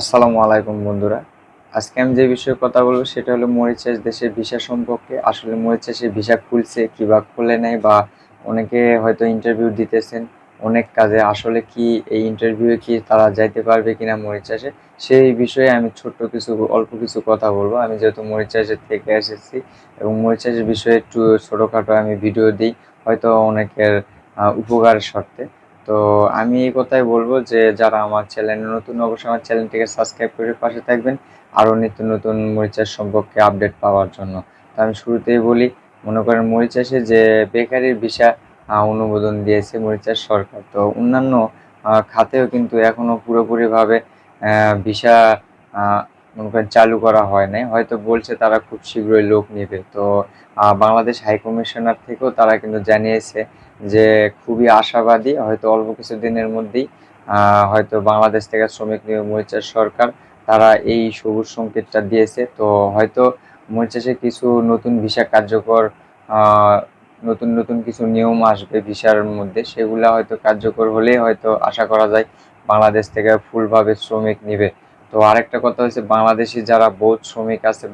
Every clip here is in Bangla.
আসসালামু আলাইকুম বন্ধুরা। আজকে আমি যে বিষয়ে কথা বলব সেটা হলো মরিচাষ দেশের ভিসা সম্পর্কে। আসলে মরিচাষের ভিসা খুলছে কি বা খুলে নেয় বা অনেকে হয়তো ইন্টারভিউ দিতেছেন, অনেক কাজে। আসলে কি এই ইন্টারভিউয়ে কি তারা যাইতে পারবে কিনা মরিচাষে সেই বিষয়ে আমি ছোট্ট কিছু, অল্প কিছু কথা বলব। আমি যেহেতু মরিচাষের থেকে এসেছি এবং মরিচাষের বিষয়ে একটু ছোটোখাটো আমি ভিডিও দিই, হয়তো অনেকের উপকারের স্বার্থে। তো আমি এই কথাই বলব যে যারা আমার চ্যানেলে নতুন অবশ্যই আমার চ্যানেলটিকে সাবস্ক্রাইব করে পাশে থাকবেন। আরও নিত্য নতুন মরিচাষ সম্পর্কে আপডেট পাওয়ার জন্য। তো আমি শুরুতেই বলি, মনে করেন মরিচাষে যে বেকারির ভিসা অনুমোদন দিয়েছে মরিচাষ সরকার। তো অন্যান্য খাতেও কিন্তু এখনও পুরোপুরিভাবে ভিসা মনে করেন চালু করা হয় নাই। হয়তো বলছে তারা খুব শীঘ্রই লোক নেবে। তো বাংলাদেশ হাই কমিশনার থেকেও তারা কিন্তু জানিয়েছে যে খুবই আশাবাদী, হয়তো অল্প কিছু দিনের মধ্যেই হয়তো বাংলাদেশ থেকে শ্রমিক নিয়োগ মরিচার সরকার, তারা এই সবুজ সংকেতটা দিয়েছে। তো হয়তো মরিচাষে কিছু নতুন ভিসা কার্যকর নতুন নতুন কিছু নিয়ম আসবে ভিসার মধ্যে, সেগুলা হয়তো কার্যকর হলেই হয়তো আশা করা যায় বাংলাদেশ থেকে ফুলভাবে শ্রমিক নিবে। তো আরেকটা কথা হচ্ছে, বাংলাদেশি যারা বৌদ্ধ শ্রমিক আছে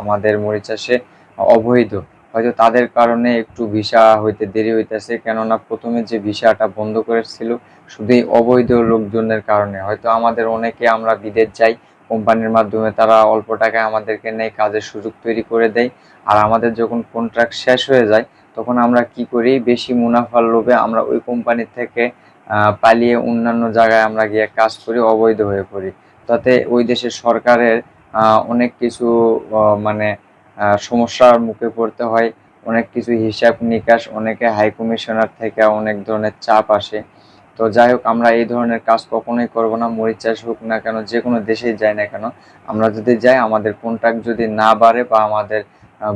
আমাদের মরিচাষে অবৈধ। হয়তো তাদের কারণে একটু ভিসা হইতে দেরি হইতেছে, কেননা প্রথমে যে ভিসাটা বন্ধ করেছিল শুধু এই অবৈধ লোকজনের কারণে। হয়তো আমাদের অনেকে আমরা বিদেশ যাই, কোম্পানির মাধ্যমে তারা অল্প টাকায় আমাদেরকে নেই কাজের সুযোগ তৈরি করে দেয়। আর আমাদের যখন কন্ট্রাক্ট শেষ হয়ে যায়, তখন আমরা কি করি? বেশি মুনাফার লোভে আমরা ওই কোম্পানি থেকে পালিয়ে অন্যান্য জায়গায় আমরা গিয়ে কাজ করি, অবৈধ হয়ে পড়ি। তাতে ওই দেশের সরকারের অনেক কিছু মানে সমস্যার মুখে পড়তে হয়, অনেক কিছু হিসাব নিকাশ, অনেকে হাই কমিশনার থেকে অনেক ধরনের চাপ আসে। তো যাই হোক, আমরা এই ধরনের কাজ কখনোই করব না, মরিচ চাষ হোক না কেন, যে কোনো দেশেই যাই না কেন, আমরা যদি যাই, আমাদের কন্ট্রাক্ট যদি না বাড়ে বা আমাদের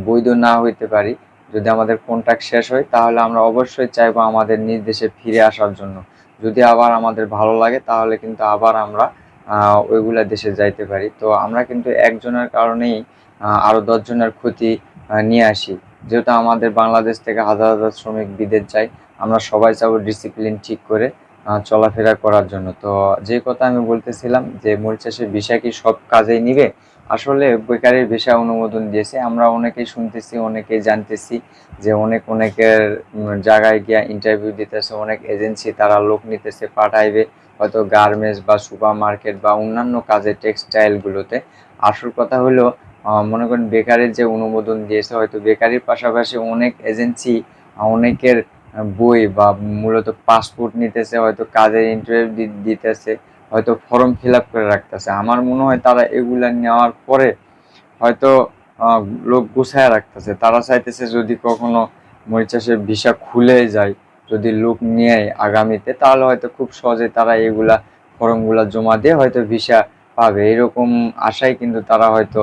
বৈধ না হইতে পারি, যদি আমাদের কন্ট্রাক্ট শেষ হয়, তাহলে আমরা অবশ্যই চাইব আমাদের নিজ দেশে ফিরে আসার জন্য। যদি আবার আমাদের ভালো লাগে, তাহলে কিন্তু আবার আমরা ওইগুলা দেশে যাইতে পারি। তো আমরা কিন্তু একজনের কারণেই আহ, আরও দশজনের ক্ষতি নিয়ে আসি। যেহেতু আমাদের বাংলাদেশ থেকে হাজার হাজার শ্রমিক বিদেশ যায় আমরা সবাই চাবো ডিসিপ্লিন ঠিক করে চলাফেরা করার জন্য। তো যে কথা আমি বলতেছিলাম যে মরিচাষের বিষয় কি সব কাজেই নিবে? আসলে বেকারের ভিসা অনুমোদন দিয়েছে। আমরা অনেকেই শুনতেছি অনেকেই জানতেছি যে অনেক অনেকের জায়গায় গিয়া ইন্টারভিউ দিতেছে অনেক এজেন্সি তারা লোক নিতেছে পাঠাইবে। হয়তো গার্মেন্টস বা সুপার মার্কেট বা অন্যান্য কাজে টেক্সটাইলগুলোতে আসল কথা হলো মনে করেন বেকারের যে অনুমোদন দিয়েছে, হয়তো বেকারির পাশাপাশি অনেক এজেন্সি অনেকের বই বা মূলত পাসপোর্ট নিতেছে, হয়তো কাজের ইন্টারভিউ দিতেছে, হয়তো ফর্ম ফিল আপ করে রাখতেছে। আমার মনে হয় তারা এগুলা নেওয়ার পরে হয়তো লোক গুছায় রাখতেছে। তারা চাইতেছে যদি কখনো মরিচাষের ভিসা খুলে যায়, যদি লোক নিয়ে আগামীতে, তাহলে হয়তো খুব সহজে তারা এগুলা ফর্মগুলা জমা দিয়ে হয়তো ভিসা পাবে। এরকম আশায় কিন্তু তারা হয়তো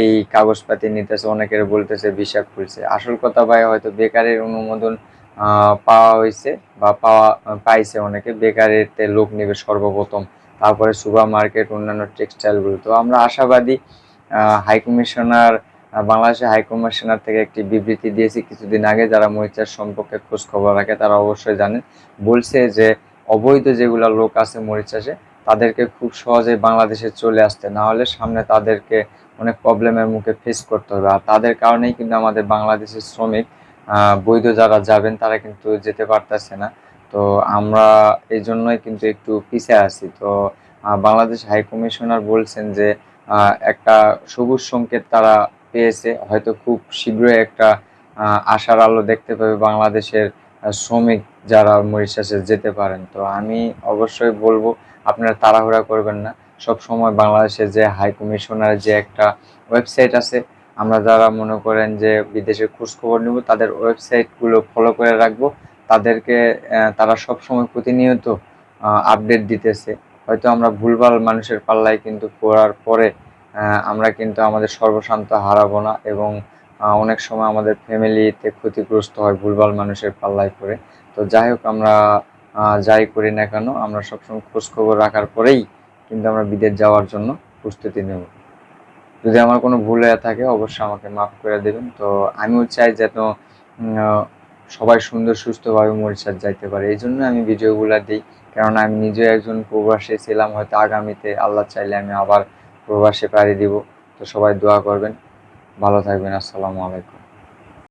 এই কাগজপাতি নিতেছে, অনেকের বলতেছে ভিসা খুলছে। আসল কথা ভাই, হয়তো বেকারের অনুমোদন পাওয়া হয়েছে বা পাওয়া, পাইছে অনেকে। বেকারিতে লোক নেবে সর্বপ্রথম। তারপরে সুপার মার্কেট, অন্যান্য টেক্সটাইলগুলো। তো আমরা আশাবাদী হাই কমিশনার বাংলাদেশের হাই কমিশনার থেকে একটি বিবৃতি দিয়েছি কিছুদিন আগে। যারা মরিচার সম্পর্কে খোঁজ খবর রাখে, তারা অবশ্যই জানেন। বলছে যে, অবৈধ যেগুলা লোক আছে মরিচাষে, তাদেরকে খুব সহজে বাংলাদেশে চলে আসতে। না হলে সামনে তাদেরকে অনেক প্রবলেমের মুখে ফেস করতে হবে। আর তাদের কারণেই কিন্তু আমাদের বাংলাদেশের শ্রমিক বৈধ যারা যাবেন, তারা কিন্তু যেতে পারতেছে না। তো আমরা এই জন্যই কিন্তু একটু পিছিয়ে আছি। তো বাংলাদেশ হাই কমিশনার বলছেন যে একটা সবুজ সংকেত তারা পেয়েছে। হয়তো খুব শীঘ্রই একটা আশার আলো দেখতে পাবে বাংলাদেশের শ্রমিক যারা মরিশাসে যেতে পারেন। তো আমি অবশ্যই বলব, আপনারা তাড়াহুড়া করবেন না। সব সময় বাংলাদেশের যে হাই কমিশনার যে একটা ওয়েবসাইট আছে, আমরা যারা মনে করেন যে বিদেশের খোঁজ খবর নেব, তাদের ওয়েবসাইটগুলো ফলো করে রাখব। তাদেরকে তারা সব সময় প্রতিনিয়ত আপডেট দিতেছে। হয়তো আমরা ভুলভাল মানুষের পাল্লায় কিন্তু পড়ার পরে আমরা কিন্তু আমাদের সর্বশান্ত হারাবো না এবং অনেক সময় আমাদের ফ্যামিলিতে ক্ষতিগ্রস্ত হয় ভুলভাল মানুষের পাল্লায় পড়ে। তো যাই হোক আমরা যাই করি না কেন, আমরা সবসময় খোঁজখবর রাখার পরেই কিন্তু আমরা বিদেশ যাওয়ার জন্য প্রস্তুতি নেব। যদি আমার কোনো ভুল হয়ে থাকে, অবশ্যই আমাকে মাফ করে দেবেন। তো আমিও চাই যেন সবাই সুন্দর, সুস্থভাবে মরিচার যাইতে পারে। এই জন্য আমি ভিডিওগুলো দিই। কেননা আমি নিজেও একজন প্রবাসে ছিলাম, হয়তো আগামীতে আল্লাহ চাইলে আমি আবার প্রবাসে পাড়ি দিব। তো সবাই দোয়া করবেন। ভালো থাকবেন। আসসালামু আলাইকুম।